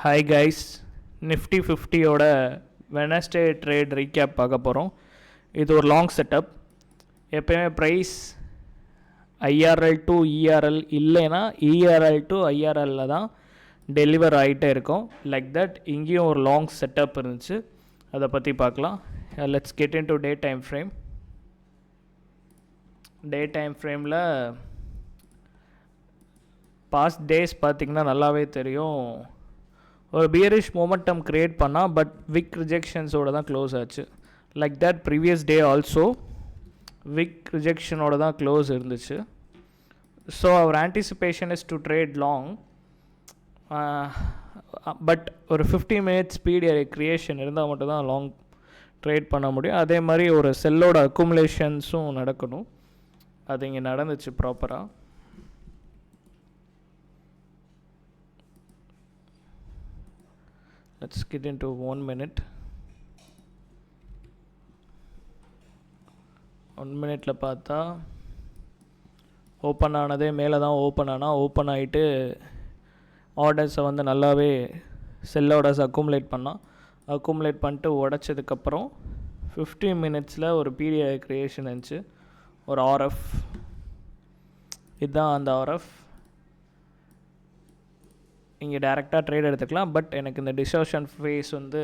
Hi guys Nifty ஃபிஃப்டியோட Wednesday trade recap பார்க்க போகிறோம் இது ஒரு லாங் செட்டப் எப்பயுமே ப்ரைஸ் ஐஆர்எல் டு இஆர்எல் இல்லைன்னா இஆர்எல் டு ஐஆர்எல்ல தான் டெலிவர் ஆகிட்டே இருக்கும். லைக் தட் இங்கேயும் ஒரு லாங் செட்டப் இருந்துச்சு. அதை பற்றி பார்க்கலாம். Let's get into day time frame day time ஃப்ரேமில் பாஸ்ட் டேஸ் பார்த்திங்கன்னா நல்லாவே தெரியும். ஒரு பியரிஷ் மொமெண்டம் க்ரியேட் பண்ணால் பட் விக் ரிஜெக்ஷன்ஸோட தான் க்ளோஸ் ஆச்சு. Like that previous day also wick ரிஜெக்ஷனோட தான் க்ளோஸ் இருந்துச்சு. So our anticipation is to trade long but ஒரு ஃபிஃப்டி மினிட்ஸ் ஸ்பீட் க்ரியேஷன் இருந்தால் மட்டும்தான் லாங் ட்ரேட் பண்ண முடியும். அதே மாதிரி ஒரு செல்லோட அக்குமுலேஷன்ஸும் நடக்கணும். அது இங்கே நடந்துச்சு ப்ராப்பராக let's get into one minute. One மினிட்டில் பார்த்தா ஓப்பன் ஆனதே மேலே தான் ஓப்பன் ஆனால் ஓப்பன் ஆகிட்டு ஆர்டர்ஸை வந்து நல்லாவே செல் ஆர்டர்ஸ் அக்குமுலேட் பண்ணால் அக்குமுலேட் பண்ணிட்டு உடச்சதுக்கப்புறம் ஃபிஃப்டீன் மினிட்ஸில் ஒரு பீரியட் க்ரியேஷன் இருந்துச்சு. ஒரு ஆர்எஃப் இதுதான் அந்த ஆர்எஃப் இங்கே டேரெக்டாக ட்ரேட் எடுத்துக்கலாம். பட் எனக்கு இந்த டிஸ்டர்ஷன் ஃபேஸ் வந்து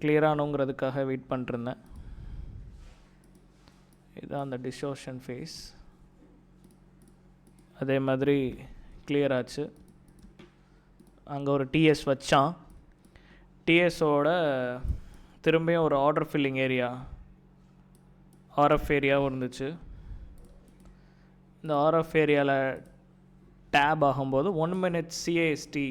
கிளியரானுங்கிறதுக்காக வெயிட் பண்ணிருந்தேன் இதுதான் அந்த டிஸ்டர்ஷன் ஃபேஸ் அதே மாதிரி கிளியர் ஆச்சு. அங்கே ஒரு டிஎஸ் வச்சான். டிஎஸோட திரும்பியும் ஒரு ஆர்டர் ஃபில்லிங் ஏரியா ஆர்எஃப் ஏரியாவும் இருந்துச்சு. இந்த ஆர்எஃப் ஏரியாவில் டேப் ஆகும்போது ஒன் மினிட் சிஏஎஸ்டி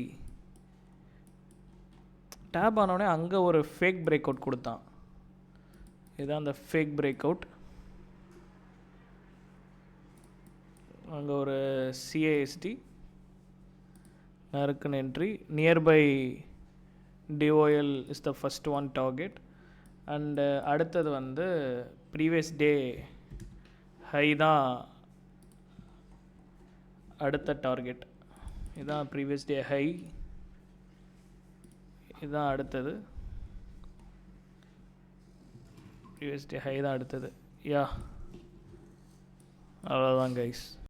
டேப் ஆனோடனே அங்கே ஒரு ஃபேக் பிரேக் அவுட் கொடுத்தான். இதுதான் அந்த ஃபேக் பிரேக் அவுட் அங்கே ஒரு சிஏஎஸ்டி நறுக்குன்னு entry nearby DOL is the first one target and அடுத்தது வந்து ப்ரீவியஸ் டே ஹை தான் அடுத்த டார்கெட் இதுதான் ப்ரீவியஸ் டே ஹை இதுதான் அடுத்தது. ப்ரீவியஸ் டே ஹை தான் அடுத்தது. யா அவ்வளோதான் கைஸ்